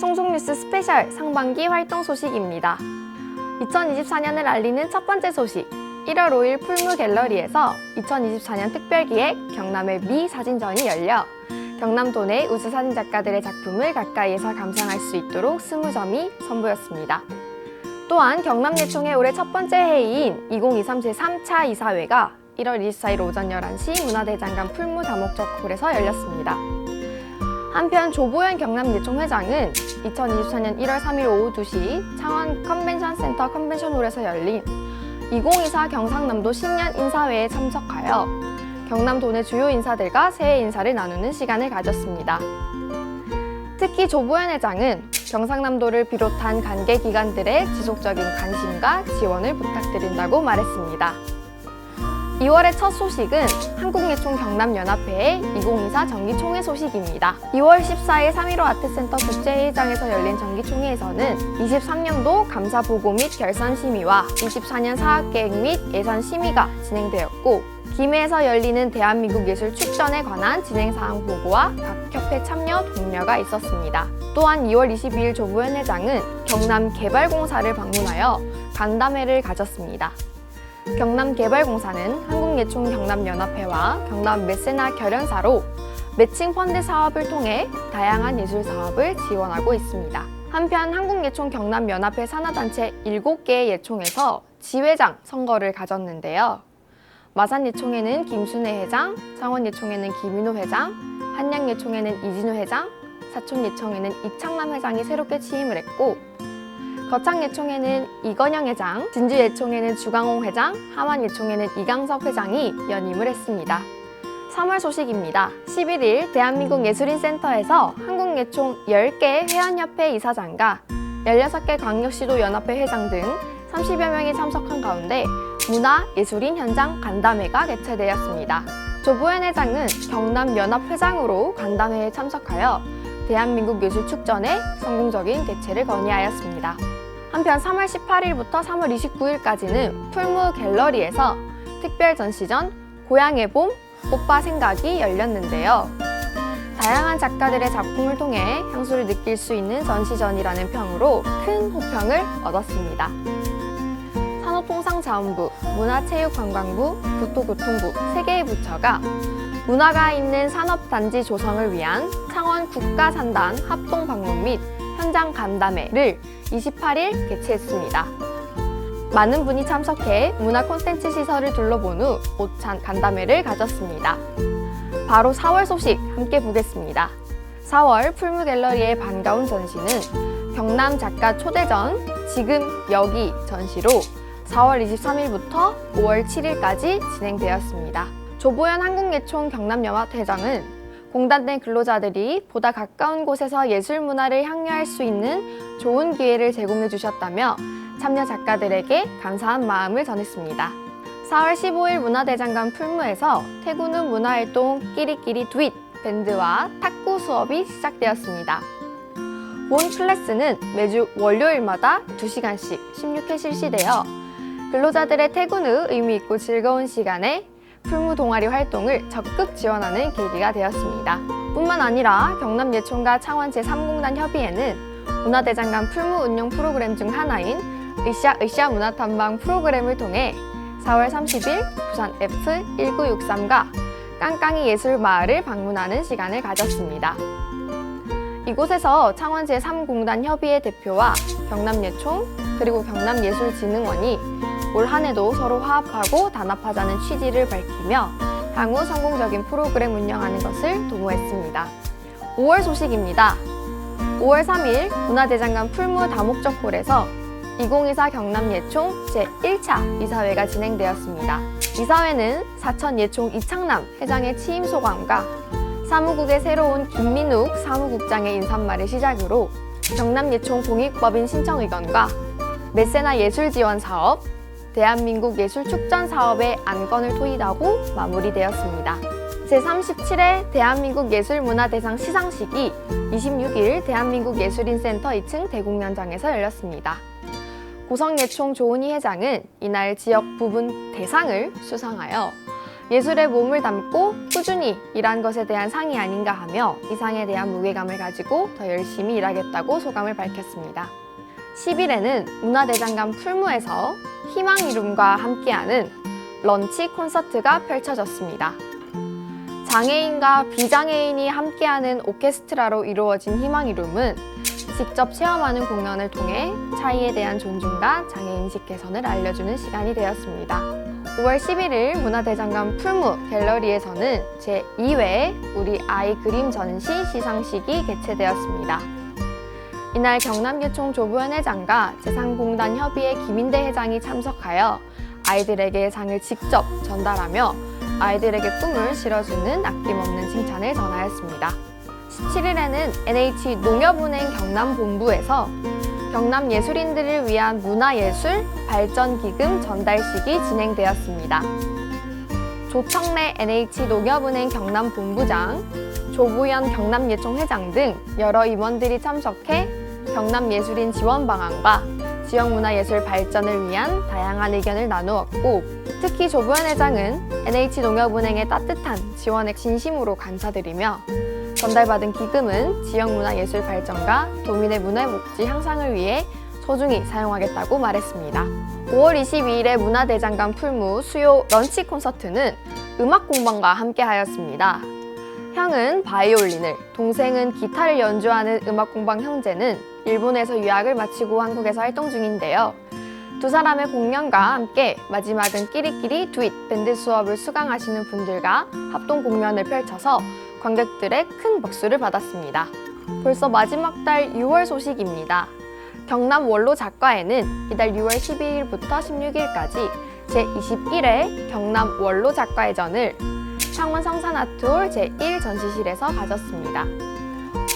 청송뉴스 스페셜 상반기 활동 소식입니다. 2024년을 알리는 첫 번째 소식. 1월 5일 풀무 갤러리에서 2024년 특별기획 경남의 미 사진전이 열려 경남 도 내 우수 사진 작가들의 작품을 가까이에서 감상할 수 있도록 20점이 선보였습니다. 또한 경남예총의 올해 첫 번째 회의인 2023 제3차 이사회가 1월 24일 오전 11시 문화대장간 풀무 다목적 홀에서 열렸습니다. 한편 조보현 경남예총 회장은 2024년 1월 3일 오후 2시 창원 컨벤션 센터 컨벤션홀에서 열린 2024 경상남도 신년 인사회에 참석하여 경남도 내 주요 인사들과 새해 인사를 나누는 시간을 가졌습니다. 특히 조보현 회장은 경상남도를 비롯한 관계 기관들의 지속적인 관심과 지원을 부탁드린다고 말했습니다. 2월의 첫 소식은 한국예총 경남연합회의 2024 정기총회 소식입니다. 2월 14일 3.15 아트센터 국제회의장에서 열린 정기총회에서는 23년도 감사 보고 및 결산 심의와 24년 사업계획 및 예산 심의가 진행되었고 김해에서 열리는 대한민국 예술 축전에 관한 진행사항 보고와 각 협회 참여 독려가 있었습니다. 또한 2월 22일 조부현 회장은 경남 개발공사를 방문하여 간담회를 가졌습니다. 경남개발공사는 한국예총 경남연합회와 경남 메세나 결연사로 매칭 펀드 사업을 통해 다양한 예술 사업을 지원하고 있습니다. 한편 한국예총 경남연합회 산하단체 7개의 예총에서 지회장 선거를 가졌는데요. 마산예총에는 김순애 회장, 창원예총에는 김인호 회장, 한양예총에는 이진우 회장, 사촌예총에는 이창남 회장이 새롭게 취임을 했고 거창예총에는 이건영 회장, 진주예총에는 주강홍 회장, 하만예총에는 이강석 회장이 연임을 했습니다. 3월 소식입니다. 11일 대한민국 예술인센터에서 한국예총 10개 회원협회 이사장과 16개 광역시도 연합회 회장 등 30여 명이 참석한 가운데 문화 예술인 현장 간담회가 개최되었습니다. 조부현 회장은 경남 연합회장으로 간담회에 참석하여 대한민국 예술 축전의 성공적인 개최를 건의하였습니다. 한편 3월 18일부터 3월 29일까지는 풀무 갤러리에서 특별 전시전 고향의 봄 오빠 생각이 열렸는데요. 다양한 작가들의 작품을 통해 향수를 느낄 수 있는 전시전이라는 평으로 큰 호평을 얻었습니다. 산업통상자원부, 문화체육관광부, 국토교통부 세 개의 부처가 문화가 있는 산업단지 조성을 위한 창원 국가산단 합동 방문 및 현장 간담회를 28일 개최했습니다. 많은 분이 참석해 문화 콘텐츠 시설을 둘러본 후 오찬 간담회를 가졌습니다. 바로 4월 소식 함께 보겠습니다. 4월 풀무 갤러리의 반가운 전시는 경남 작가 초대전 지금 여기 전시로 4월 23일부터 5월 7일까지 진행되었습니다. 조보현 한국예총 경남연합회장은 공단된 근로자들이 보다 가까운 곳에서 예술 문화를 향유할 수 있는 좋은 기회를 제공해 주셨다며 참여 작가들에게 감사한 마음을 전했습니다. 4월 15일 문화대장간 풀무에서 후 문화활동 끼리끼리 두잇 밴드와 탁구 수업이 시작되었습니다. 본 클래스는 매주 월요일마다 2시간씩 16회 실시되어 근로자들의 퇴근 후 의미 있고 즐거운 시간에 풀무 동아리 활동을 적극 지원하는 계기가 되었습니다. 뿐만 아니라 경남예총과 창원 제3공단 협의회는 문화대장간 풀무 운영 프로그램 중 하나인 으쌰 으쌰 문화탐방 프로그램을 통해 4월 30일 부산 F1963과 깡깡이 예술마을을 방문하는 시간을 가졌습니다. 이곳에서 창원 제3공단 협의회 대표와 경남예총 그리고 경남예술진흥원이 올 한 해도 서로 화합하고 단합하자는 취지를 밝히며 향후 성공적인 프로그램 운영하는 것을 도모했습니다. 5월 소식입니다. 5월 3일 문화대장간 풀무 다목적 홀에서 2024 경남예총 제1차 이사회가 진행되었습니다. 이사회는 사천 예총 이창남 회장의 취임 소감과 사무국의 새로운 김민욱 사무국장의 인사말을 시작으로 경남예총 공익법인 신청 의견과 메세나 예술 지원 사업, 대한민국 예술 축전 사업의 안건을 토의하고 마무리되었습니다. 제37회 대한민국 예술문화대상 시상식이 26일 대한민국 예술인센터 2층 대공연장에서 열렸습니다. 고성예총 조은희 회장은 이날 지역 부분 대상을 수상하여 예술에 몸을 담고 꾸준히 일한 것에 대한 상이 아닌가 하며 이 상에 대한 무게감을 가지고 더 열심히 일하겠다고 소감을 밝혔습니다. 10일에는 문화대장간 풀무에서 희망 이룸과 함께하는 런치 콘서트가 펼쳐졌습니다. 장애인과 비장애인이 함께하는 오케스트라로 이루어진 희망 이룸은 직접 체험하는 공연을 통해 차이에 대한 존중과 장애인식 개선을 알려주는 시간이 되었습니다. 5월 11일 문화대장간 풀무 갤러리에서는 제2회 우리 아이 그림 전시 시상식이 개최되었습니다. 이날 경남교총 조부현 회장과 재상공단 협의회 김인대 회장이 참석하여 아이들에게 상을 직접 전달하며 아이들에게 꿈을 실어주는 아낌없는 칭찬을 전하였습니다. 17일에는 NH 농협은행 경남본부에서 경남 예술인들을 위한 문화예술 발전기금 전달식이 진행되었습니다. 조청래 NH 농협은행 경남본부장, 조부연 경남예총 회장 등 여러 임원들이 참석해 경남예술인 지원 방안과 지역문화예술 발전을 위한 다양한 의견을 나누었고 특히 조부연 회장은 NH농협은행의 따뜻한 지원에 진심으로 감사드리며 전달받은 기금은 지역문화예술 발전과 도민의 문화복지 향상을 위해 소중히 사용하겠다고 말했습니다. 5월 22일에 문화대장간 풀무 수요 런치 콘서트는 음악 공방과 함께 하였습니다. 형은 바이올린을, 동생은 기타를 연주하는 음악 공방 형제는 일본에서 유학을 마치고 한국에서 활동 중인데요. 두 사람의 공연과 함께 마지막은 끼리끼리 두잇 밴드 수업을 수강하시는 분들과 합동 공연을 펼쳐서 관객들의 큰 박수를 받았습니다. 벌써 마지막 달 6월 소식입니다. 경남 원로 작가에는 이달 6월 12일부터 16일까지 제21회 경남 원로 작가회전을 창원 성산아트홀 제1 전시실에서 가졌습니다.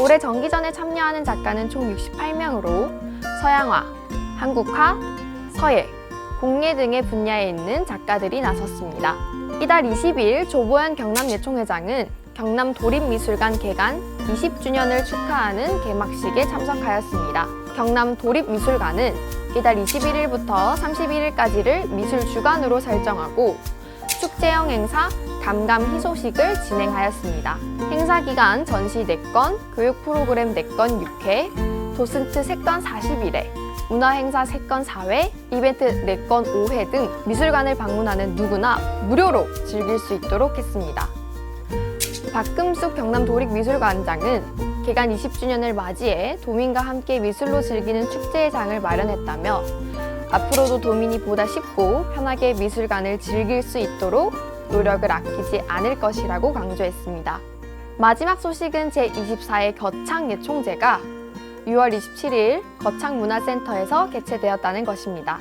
올해 정기전에 참여하는 작가는 총 68명으로 서양화, 한국화, 서예, 공예 등의 분야에 있는 작가들이 나섰습니다. 이달 20일 조보현 경남예총회장은 경남 도립미술관 개관 20주년을 축하하는 개막식에 참석하였습니다. 경남 도립미술관은 이달 21일부터 31일까지를 미술 주간으로 설정하고 축제형 행사 감감 희소식을 진행하였습니다. 행사 기간 전시 4건, 교육 프로그램 4건 6회, 도슨트 3건 40일에, 문화행사 3건 4회, 이벤트 4건 5회 등 미술관을 방문하는 누구나 무료로 즐길 수 있도록 했습니다. 박금숙 경남도립미술관장은 개관 20주년을 맞이해 도민과 함께 미술로 즐기는 축제의 장을 마련했다며 앞으로도 도민이 보다 쉽고 편하게 미술관을 즐길 수 있도록 노력을 아끼지 않을 것이라고 강조했습니다. 마지막 소식은 제24회 거창 예총제가 6월 27일 거창문화센터에서 개최되었다는 것입니다.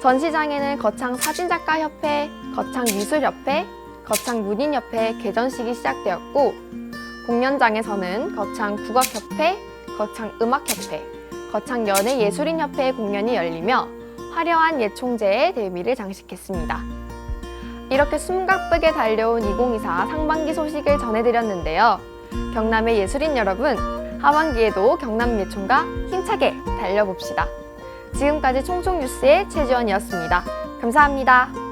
전시장에는 거창 사진작가협회, 거창미술협회, 거창문인협회 개전식이 시작되었고 공연장에서는 거창국악협회, 거창음악협회, 거창연예 예술인협회의 공연이 열리며 화려한 예총제의 대미를 장식했습니다. 이렇게 숨가쁘게 달려온 2024 상반기 소식을 전해드렸는데요. 경남의 예술인 여러분, 하반기에도 경남 예총과 힘차게 달려봅시다. 지금까지 총총뉴스의 최지원이었습니다. 감사합니다.